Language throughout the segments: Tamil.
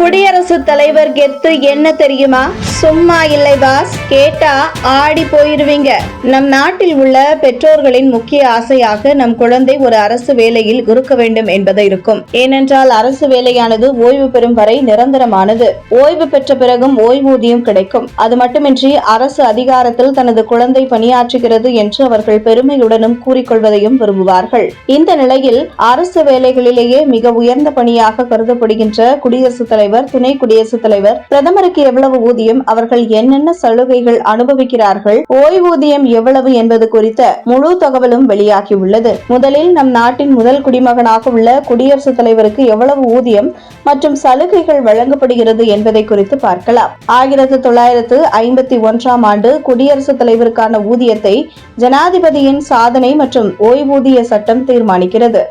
குடியரசுத் தலைவர் கெத்து என்ன தெரியுமா? சும்மா இல்லை பாஸ். கேட்டா ஆடி போயிருவீங்க. நம் நாட்டில் உள்ள பெற்றோர்களின் முக்கிய ஆசையாக நம் குழந்தை ஒரு அரசு வேலையில் இருக்க வேண்டும் என்பது இருக்கும். ஏனென்றால் அரசு வேலையானது ஓய்வு பெறும் வரை நிரந்தரமானது. ஓய்வு பெற்ற பிறகும் ஓய்வூதியம் கிடைக்கும். அது மட்டுமின்றி அரசு அதிகாரத்தில் தனது குழந்தை பணியாற்றுகிறது என்று அவர்கள் பெருமையுடனும் கூறிக்கொள்வதையும் விரும்புவார்கள். இந்த நிலையில் அரசு வேலைகளிலேயே மிக உயர்ந்த பணியாக கருதப்படுகின்ற குடியரசுத் தலைவர் தலைவர் துணை குடியரசுத் தலைவர் பிரதமருக்கு எவ்வளவு ஊதியம் அவர்கள் என்னென்ன சலுகைகள் அனுபவிக்கிறார்கள் ஓய்வூதியம் எவ்வளவு என்பது குறித்த முழு தகவலும் வெளியாகியுள்ளது. முதலில் நம் நாட்டின் முதல் குடிமகனாக உள்ள குடியரசுத் தலைவருக்கு எவ்வளவு ஊதியம் மற்றும் சலுகைகள் வழங்கப்படுகிறது என்பதை குறித்து பார்க்கலாம். ஆயிரத்து தொள்ளாயிரத்து ஐம்பத்தி ஒன்றாம் ஆண்டு குடியரசுத் தலைவருக்கான ஊதியத்தை ஜனாதிபதியின் சாதனை மற்றும் ஓய்வூதிய சட்டம் தீர்மானிக்கிறது.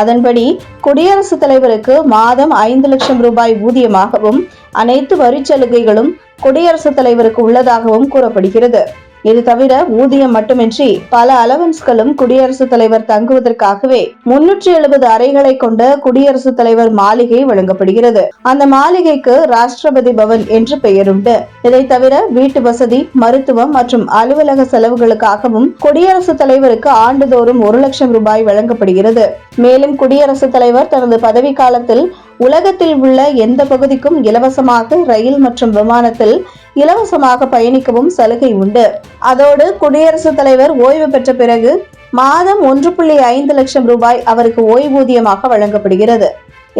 அதன்படி குடியரசுத் தலைவருக்கு மாதம் ஐந்து லட்சம் ரூபாய் ஊதியமாகவும் அனைத்து வரிச் சலுகைகளும் குடியரசுத் தலைவருக்கு உள்ளதாகவும் கூறப்படுகிறது. இது தவிர ஊதியம் மட்டுமின்றி பல அலவன்ஸ்களும் குடியரசுத் தலைவர் தங்குவதற்காகவே முன்னூற்றி எழுபது அறைகளை கொண்ட குடியரசுத் தலைவர் மாளிகை வழங்கப்படுகிறது. அந்த மாளிகைக்கு ராஷ்டிரபதி பவன் என்று பெயருண்டு. இதை தவிர வீட்டு வசதி மருத்துவம் மற்றும் அலுவலக செலவுகளுக்காகவும் குடியரசுத் தலைவருக்கு ஆண்டுதோறும் ஒரு லட்சம் ரூபாய் வழங்கப்படுகிறது. மேலும் குடியரசுத் தலைவர் தனது பதவி காலத்தில் உலகத்தில் உள்ள எந்த பகுதிக்கும் இலவசமாக ரயில் மற்றும் விமானத்தில் இலவசமாக பயணிக்கவும் சலுகை உண்டு. அதோடு குடியரசுத் தலைவர் ஓய்வு பெற்ற பிறகு மாதம் ஒன்று புள்ளி ஐந்து லட்சம் ரூபாய் அவருக்கு ஓய்வூதியமாக வழங்கப்படுகிறது.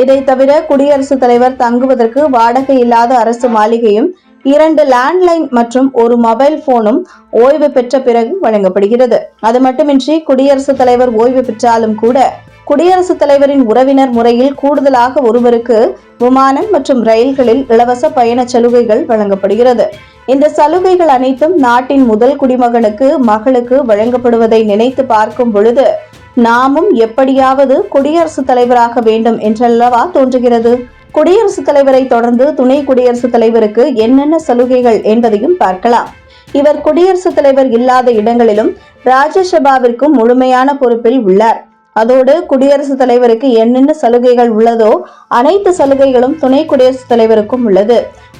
இதை தவிர குடியரசுத் தலைவர் தங்குவதற்கு வாடகை இல்லாத அரசு மாளிகையும் இரண்டு லேண்ட்லைன் மற்றும் ஒரு மொபைல் போனும் ஓய்வு பெற்ற பிறகு வழங்கப்படுகிறது. அது மட்டுமின்றி குடியரசுத் தலைவர் ஓய்வு பெற்றாலும் கூட குடியரசுத் தலைவரின் உறவினர் முறையில் கூடுதலாக ஒருவருக்கு விமானம் மற்றும் ரயில்களில் இலவச பயண சலுகைகள் வழங்கப்படுகிறது. இந்த சலுகைகள் அனைத்தும் நாட்டின் முதல் குடிமகனுக்கு மகளுக்கு வழங்கப்படுவதை நினைத்து பார்க்கும் பொழுது நாமும் எப்படியாவது குடியரசுத் தலைவராக வேண்டும் என்றல்லவா தோன்றுகிறது. குடியரசுத் தலைவரை தொடர்ந்து துணை குடியரசுத் தலைவருக்கு என்னென்ன சலுகைகள் என்பதையும் பார்க்கலாம். இவர் குடியரசுத் தலைவர் இல்லாத இடங்களிலும் ராஜ்யசபாவிற்கும் முழுமையான பொறுப்பில் உள்ளார். அதோடு குடியரசுத் தலைவருக்கு என்னென்ன சலுகைகள் உள்ளதோ அனைத்து சலுகைகளும் துணை குடியரசுத் தலைவருக்கும் உள்ளது.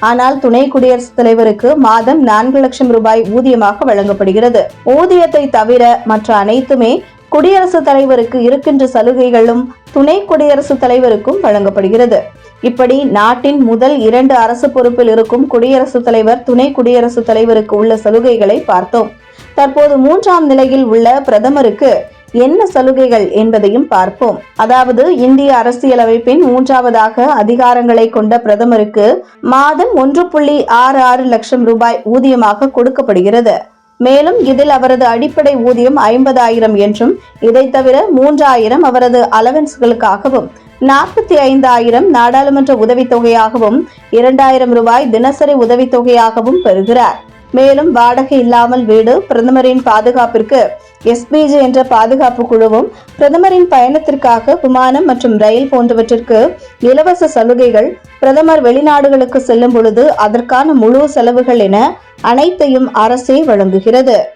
ஆனால் துணை குடியரசுத் தலைவருக்கு மாதம் நான்கு லட்சம் ரூபாய் ஊதியமாக வழங்கப்படுகிறது. ஊதியத்தை தவிர மற்ற அனைத்துமே குடியரசுத் தலைவருக்கு இருக்கின்ற சலுகைகளும் துணை குடியரசுத் தலைவருக்கும் வழங்கப்படுகிறது. இப்படி நாட்டின் முதல் இரண்டு அரசு பொறுப்பில் இருக்கும் குடியரசுத் தலைவர் துணை குடியரசுத் தலைவருக்கு உள்ள சலுகைகளை பார்த்தோம். தற்போது மூன்றாம் நிலையில் உள்ள பிரதமருக்கு என்ன சலுகைகள் என்பதையும் பார்ப்போம். அதாவது இந்திய அரசியலமைப்பின் மூன்றாவதாக அதிகாரங்களை கொண்ட பிரதமருக்கு மாதம் ஒன்று புள்ளி ஆறு ஆறு லட்சம் ரூபாய் ஊதியமாக கொடுக்கப்படுகிறது. மேலும் இதில் அவரது அடிப்படை ஊதியம் ஐம்பதாயிரம் என்றும் இதை தவிர மூன்றாயிரம் அவரது அலவன்ஸ்களுக்காகவும் நாற்பத்தி ஐந்தாயிரம் நாடாளுமன்ற உதவித்தொகையாகவும் இரண்டாயிரம் ரூபாய் தினசரி உதவித்தொகையாகவும் பெறுகிறார். மேலும் வாடகை இல்லாமல் வீடு பிரதமரின் பாதுகாப்பிற்கு எஸ்பிஜி என்ற பாதுகாப்பு குழுவும் பிரதமரின் பயணத்திற்காக விமானம் மற்றும் ரயில் போன்றவற்றிற்கு இலவச சலுகைகள் பிரதமர் வெளிநாடுகளுக்கு செல்லும் பொழுது அதற்கான முழு செலவுகள் என அனைத்தையும் அரசே வழங்குகிறது.